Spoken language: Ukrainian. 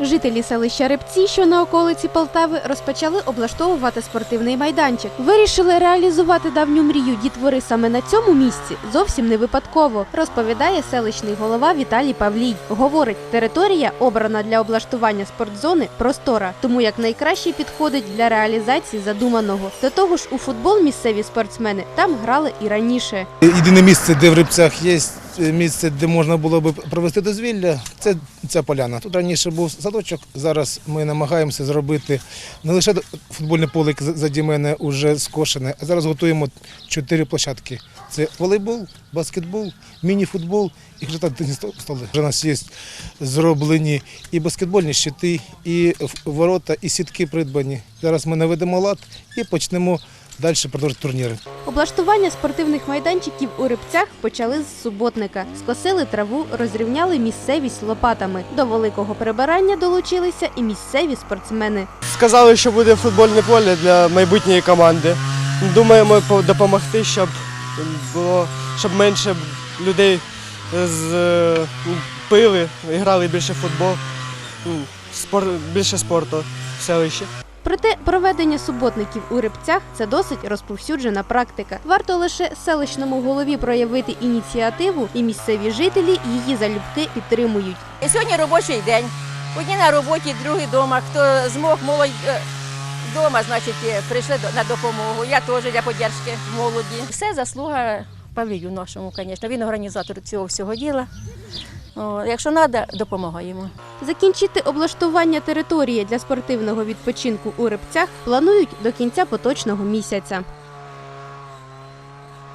Жителі селища Рибці, що на околиці Полтави, розпочали облаштовувати спортивний майданчик. Вирішили реалізувати давню мрію дітвори саме на цьому місці зовсім не випадково, розповідає селищний голова Віталій Павлій. Говорить, територія, обрана для облаштування спортзони, простора, тому як найкраще підходить для реалізації задуманого. До того ж, у футбол місцеві спортсмени там грали і раніше. Єдине місце, де в Рибцях є місце, де можна було би провести дозвілля, це ця поляна. Тут раніше був садочок. Зараз ми намагаємося зробити не лише футбольне поле, заді мене вже скошене, а зараз готуємо чотири площадки. Це волейбол, баскетбол, міні-футбол і хрестатні столи. Вже у нас є зроблені і баскетбольні щити, і ворота, і сітки придбані. Зараз ми наведемо лад і почнемо далі продовжити турніри. Облаштування спортивних майданчиків у рибцях почали з суботника. Скосили траву, розрівняли місцевість лопатами. До великого прибирання долучилися і місцеві спортсмени. Сказали, що буде футбольне поле для майбутньої команди. Думаємо допомогти, щоб було щоб менше людей з е, пили грали більше в футбол, спор, більше спорту в селищі. Проте проведення суботників у рибцях це досить розповсюджена практика. Варто лише селищному голові проявити ініціативу, і місцеві жителі її залюбки підтримують. Сьогодні робочий день. Одні на роботі, другі вдома. Хто змог молодь вдома, значить, е, прийшли на допомогу. Я теж для поддержки молоді. Все заслуга Павлію нашому, звісно. Він організатор цього всього діла. Якщо треба, допомагаємо. Закінчити облаштування території для спортивного відпочинку у рибцях планують до кінця поточного місяця.